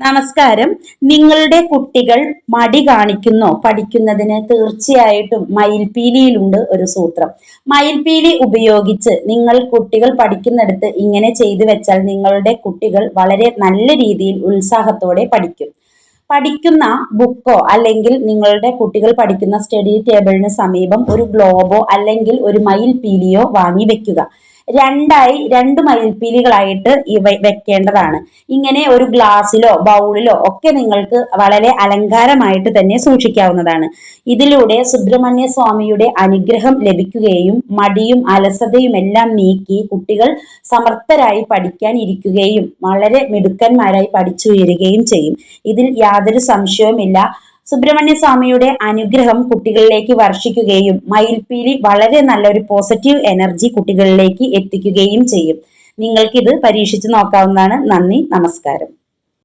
നമസ്കാരം. നിങ്ങളുടെ കുട്ടികൾ മടി കാണിക്കുന്നോ പഠിക്കുന്നതിന് തീർച്ചയായിട്ടും മയിൽപീലിയിലുണ്ട് ഒരു സൂത്രം. മയിൽപീലി ഉപയോഗിച്ച് നിങ്ങൾ കുട്ടികൾ പഠിക്കുന്നിടത്ത് ഇങ്ങനെ ചെയ്തു വെച്ചാൽ നിങ്ങളുടെ കുട്ടികൾ വളരെ നല്ല രീതിയിൽ ഉത്സാഹത്തോടെ പഠിക്കും. പഠിക്കുന്ന ബുക്കോ അല്ലെങ്കിൽ നിങ്ങളുടെ കുട്ടികൾ പഠിക്കുന്ന സ്റ്റഡി ടേബിളിന് സമീപം ഒരു ഗ്ലോബോ അല്ലെങ്കിൽ ഒരു മയിൽ പീലിയോ വാങ്ങി വെക്കുക. രണ്ടായി രണ്ട് മയിൽപ്പീലികളായിട്ട് ഇവ വെക്കേണ്ടതാണ്. ഇങ്ങനെ ഒരു ഗ്ലാസ്സിലോ ബൗളിലോ ഒക്കെ നിങ്ങൾക്ക് വളരെ അലങ്കാരമായിട്ട് തന്നെ സൂക്ഷിക്കാവുന്നതാണ്. ഇതിലൂടെ സുബ്രഹ്മണ്യ സ്വാമിയുടെ അനുഗ്രഹം ലഭിക്കുകയും മടിയും അലസതയും എല്ലാം നീക്കി കുട്ടികൾ സമർത്ഥരായി പഠിക്കാൻ ഇരിക്കുകയും വളരെ മിടുക്കന്മാരായി പഠിച്ചുയരുകയും ചെയ്യും. ഇതിൽ യാതൊരു സംശയവുമില്ല. സുബ്രഹ്മണ്യ സ്വാമിയുടെ അനുഗ്രഹം കുട്ടികളിലേക്ക് വർഷിക്കുകയും മയിൽപ്പീലി വളരെ നല്ലൊരു പോസിറ്റീവ് എനർജി കുട്ടികളിലേക്ക് എത്തിക്കുകയും ചെയ്യും. നിങ്ങൾക്കിത് പരീക്ഷിച്ചു നോക്കാവുന്നതാണ്. നന്ദി നമസ്കാരം.